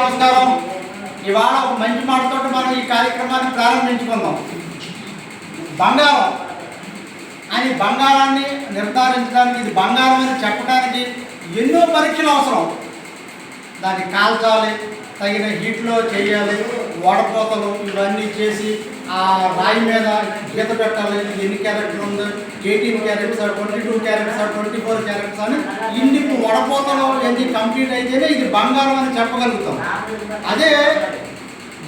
నమస్కారం. ఇవాళ ఒక మంచి మాటతో మనం ఈ కార్యక్రమాన్ని ప్రారంభించుకుందాం. బంగారం. అని బంగారాన్ని నిర్ధారించడానికి ఇది బంగారం అని చెప్పడానికి ఎన్నో పరీక్షలు అవసరం. దాన్ని కాల్చాలి తగిన హీట్లో చేయాలి వడపోతలు ఇవన్నీ చేసి ఆ రాయి మీద గీత పెట్టాలి. ఎన్ని క్యారెక్టర్ ఉంది? Eighteen characters twenty two characters twenty four characters అని ఇన్ని వడపోతలు ఎన్ని కంప్లీట్ అయితేనే ఇది బంగారం అని చెప్పగలుగుతాం. అదే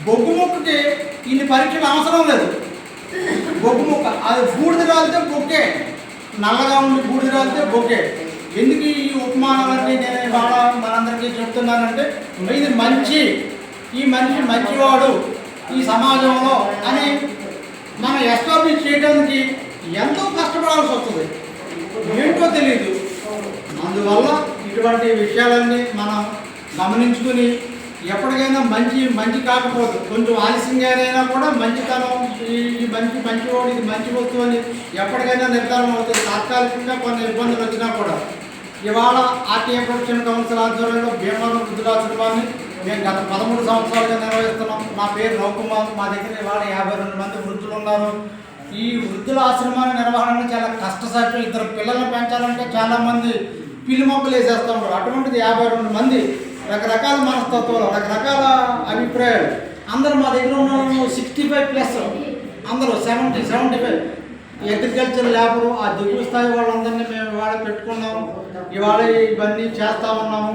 బొగ్గు ముక్కకి ఇన్ని పరీక్షలు అవసరం లేదు. బొగ్గుముక్క అది బూడిద రాలితే బొక్కే నల్లగా ఉండి బూడిద రాలితే బొక్కే ఎందుకు ఈ ఉపమానాలన్నీ నేను ఇవాళ మనందరికీ చెప్తున్నానంటే ఇది మంచి ఈ మనిషి మంచివాడు ఈ సమాజంలో అని మనం ఎస్టాబ్లిష్ చేయడానికి ఎంతో కష్టపడాల్సి వస్తుంది. ఏంటో తెలియదు అందువల్ల ఇటువంటి విషయాలన్నీ మనం గమనించుకుని ఎప్పటికైనా మంచి మంచి కాకపోదు. కొంచెం ఆలస్యంగానైనా కూడా మంచితనం ఈ ఈ మంచి మంచివాడు ఇది మంచి వస్తువు అని ఎప్పటికైనా నిర్ధారణ అవుతుంది. తాత్కాలికంగా కొన్ని ఇబ్బందులు వచ్చినా కూడా. ఇవాళ ఆర్టీఏ ప్రొఫెషన్ కౌన్సిల్ ఆధ్వర్యంలో భీమవరం వృద్ధులాశ్రమాన్ని మేము గత పదమూడు సంవత్సరాలుగా నిర్వహిస్తున్నాం. నా పేరు రవికుమార్ మా దగ్గర ఇవాళ యాభై రెండు మంది వృద్ధులు ఉన్నారు. ఈ వృద్ధుల ఆశ్రమాన్ని నిర్వహణ చాలా కష్టసాధ్యం. ఇద్దరు పిల్లల్ని పెంచాలంటే చాలా మంది పిల్లి మొక్కలు వేసేస్తూ ఉంటారు అటువంటిది యాభై రెండు మంది రకరకాల మనస్తత్వాలు రకరకాల అభిప్రాయాలు. అందరూ మా దగ్గర ఉన్న సిక్స్టీ ఫైవ్ ప్లస్. అందరూ seventy seventy five. Agriculture labour ఆ దిగువ స్థాయి వాళ్ళందరినీ మేము ఇవాళ పెట్టుకున్నాము ఇవాళ ఇవన్నీ చేస్తా ఉన్నాము.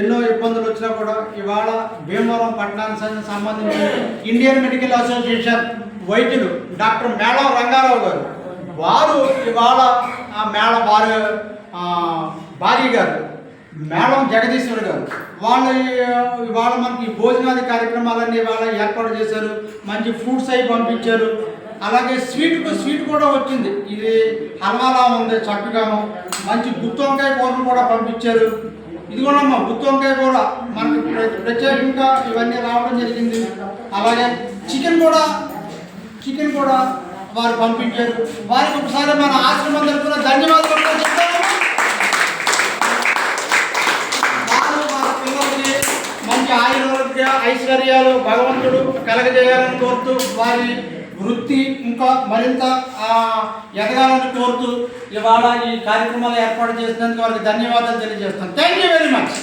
ఎన్నో ఇబ్బందులు వచ్చినా కూడా ఇవాళ భీమవరం పట్టణానికి సంబంధించి ఇండియన్ మెడికల్ అసోసియేషన్ వైద్యులు డాక్టర్ మేళం రంగారావు గారు. వారు ఇవాళ ఆ మేళ వారు భార్య గారు మేళం జగదీశ్వర్ గారు. వాళ్ళు ఇవాళ మనకి భోజనాది కార్యక్రమాలన్నీ ఇవాళ ఏర్పాటు చేశారు. మంచి ఫ్రూట్స్ అవి పంపించారు. అలాగే స్వీట్ స్వీట్ కూడా వచ్చింది. ఇది హల్వాలా ఉంది చక్కగాను మంచి గుత్తి వంకాయ కూడా పంపించారు. ఇది కూడా గుత్తి వంకాయ కూర. మనకి ప్రత్యేకంగా ఇవన్నీ రావడం జరిగింది. అలాగే చికెన్ కూడా చికెన్ కూడా వారు పంపించారు. వారికి ఒకసారి మన ఆశ్రమం తరఫున ధన్యవాదాలు వారు వారి పిల్లలకి మంచి ఆయుర్వేద ఐశ్వర్యాలు భగవంతుడు కలగజేయాలని కోరుతూ వారి వృత్తి ఇంకా మరింత ఎదగాలని కోరుతూ ఇవాళ ఈ కార్యక్రమాలు ఏర్పాటు చేసినందుకు వారికి ధన్యవాదాలు తెలియజేస్తాను. Thank you very much